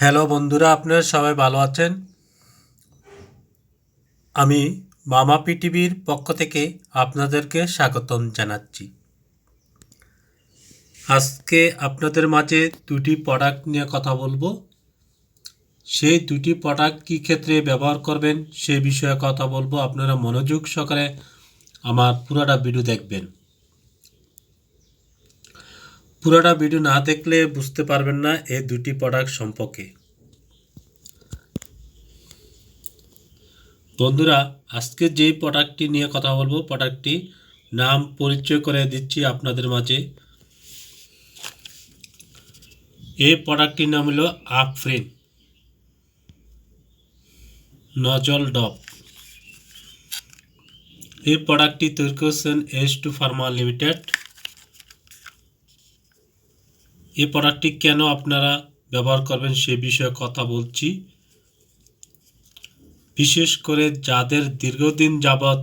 Hello বন্ধুরা, আপনারা সবাই ভালো আছেন? আমি মামা পিটিভির পক্ষ থেকে আপনাদেরকে স্বাগতম জানাচ্ছি। আজকে আপনাদের মাঝে দুটি প্রোডাক্ট নিয়ে কথা বলব। সেই দুটি প্রোডাক্ট কী ক্ষেত্রে ব্যবহার করবেন সে বিষয়ে কথা বলব। আপনারা মনোযোগ সহকারে আমার পুরোটা ভিডিও দেখবেন। পুরোটা ভিডিও না দেখলে বুঝতে পারবেন না এই দুটি প্রোডাক্ট সম্পর্কে। বন্ধুরা, আজকে যে প্রোডাক্টটি নিয়ে কথা বলব প্রোডাক্টটি নাম পরিচয় করে দিচ্ছি আপনাদের মাঝে। এই প্রোডাক্টটির নাম হলো আফরিন নজল ডপ এই প্রোডাক্টটি তৈরি করেছেন এস টু ফার্মা লিমিটেড এই প্রোডাক্টটি কেন আপনারা ব্যবহার করবেন সে বিষয়ে কথা বলছি। বিশেষ করে যাদের দীর্ঘদিন যাবৎ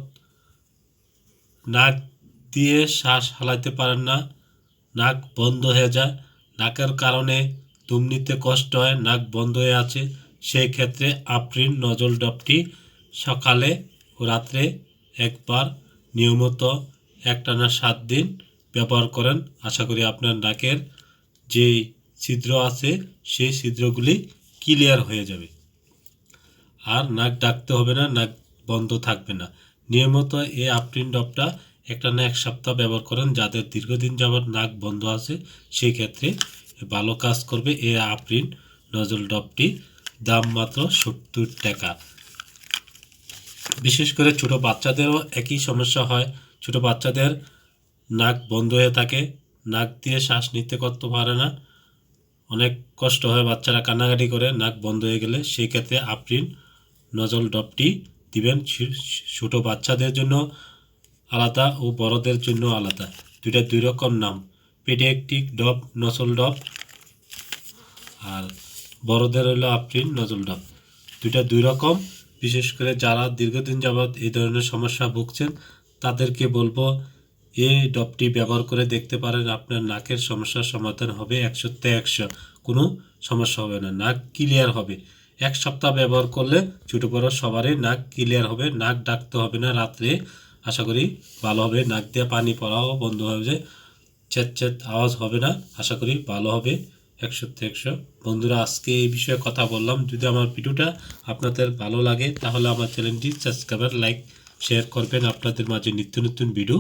নাক দিয়ে শ্বাস হালাইতে পারেন না, নাক বন্ধ হয়ে যায়, নাকের কারণে তুম নিতে কষ্ট হয়, নাক বন্ধ হয়ে আছে, সেই ক্ষেত্রে আপ্রিন নজল ডবটি সকালে ও রাত্রে একবার নিয়মিত একটানা সাত দিন ব্যবহার করেন। আশা করি আপনার নাকের যে ছিদ্র আছে সেই ছিদ্রগুলি ক্লিয়ার হয়ে যাবে। আর নাক ডাকতে হবে না, নাক বন্ধ থাকবে না। নিয়মিত এই আপ্রিন ডপটা একটা না এক সপ্তাহ ব্যবহার করেন যাদের দীর্ঘদিন যাবৎ নাক বন্ধ আছে, সেই ক্ষেত্রে ভালো কাজ করবে এই আপ্রিন নজল ডপটি দাম মাত্র সত্তর টাকা। বিশেষ করে ছোট বাচ্চাদেরও একই সমস্যা হয়। ছোট বাচ্চাদের নাক বন্ধ হয়ে থাকে নাক দিয়ে শ্বাস নিতে করতে পারে না? অনেক কষ্ট হয় বাচ্চারা কান্নাকাটি করে, নাক বন্ধ হয়ে গেলে। সেই ক্ষেত্রে আপ্রিন নজল ডপটি দিবেন ছোট বাচ্চাদের জন্য আলাদা ও বড়দের জন্য আলাদা। দুইটা দুই রকম নাম। পেডিয়াট্রিক ডপ, নজল ডপ, আর বড়দের হলো আপ্রিন নজল ডপ। দুইটা দুই রকম। বিশেষ করে যারা দীর্ঘদিন যাবৎ এই ধরনের সমস্যা ভুগছেন, তাদেরকে বলব এই ডপটি ব্যবহার করে দেখতে পারেন আপনার নাকের সমস্যার সমাধান হবে একশোতে একশো কোনো সমস্যা হবে না, নাক ক্লিয়ার হবে। এক সপ্তাহ ব্যবহার করলে ছোটো বড়ো সবারই নাক ক্লিয়ার হবে, নাক ডাকতে হবে না রাত্রে। আশা করি ভালো হবে, নাক দিয়ে পানি পড়াও বন্ধ যায় চেত চেত আওয়াজ হবে না। আশা করি ভালো হবে একশোতে একশো বন্ধুরা, আজকে এই বিষয়ে কথা বললাম। যদি আমার ভিডিওটা আপনাদের ভালো লাগে, তাহলে আমার চ্যানেলটি সাবস্ক্রাইবার লাইক শেয়ার করবেন। আপনাদের মাঝে নিত্য নতুন ভিডিও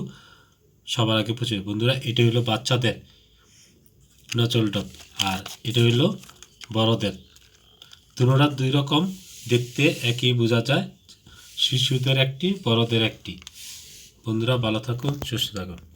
সবার আগে পৌঁছে বন্ধুরা, এটা হলো বাচ্চাদের নচল ডপ আর এটা হলো বড়দের। দুটোটা দুই রকম, দেখতে একই বোঝা যায়, শিশুদের একটি, বড়দের একটি। বন্ধুরা, ভালো থাকুন, সুস্থ থাকুন।